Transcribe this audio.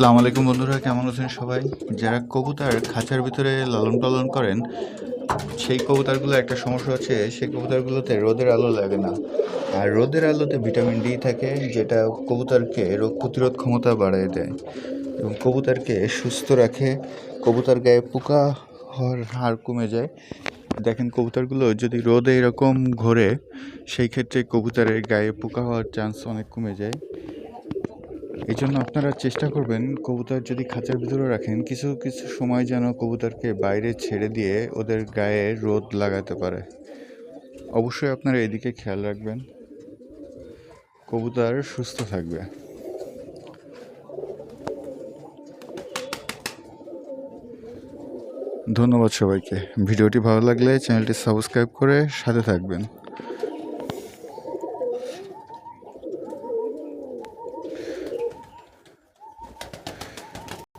আসসালামু আলাইকুম বন্ধুরা, কেমন আছেন সবাই? যারা কবুতর খাঁচার ভিতরে লালন পালন করেন, সেই কবুতরগুলো একটা সমস্যা হচ্ছে, সেই কবুতরগুলোতে রোদের আলো লাগে না। আর রোদের আলোতে ভিটামিন ডি থাকে, যেটা কবুতরকে রোগ প্রতিরোধ ক্ষমতা বাড়িয়ে দেয়। এবং কবুতরকে সুস্থ রাখে, কবুতর গায়ে পোকা হওয়ার হার কমে যায়। দেখেন কবুতরগুলো যদি রোদে এরকম ঘোরে, সেই ক্ষেত্রে কবুতরের গায়ে পোকা হওয়ার চান্স অনেক কমে যায়। এই জন্য আপনারা চেষ্টা করবেন কবুতর যদি খাঁচার ভিতরে রাখেন, কিছু কিছু সময় যেন কবুতরকে বাইরে ছেড়ে দিয়ে ওদের গায়ে রোদ লাগাতে পারে। অবশ্যই আপনারা এদিকে খেয়াল রাখবেন। কবুতর সুস্থ থাকবে। ধন্যবাদ সবাইকে। ভিডিওটি ভালো লাগলে চ্যানেলটি সাবস্ক্রাইব করে সাথে থাকবেন।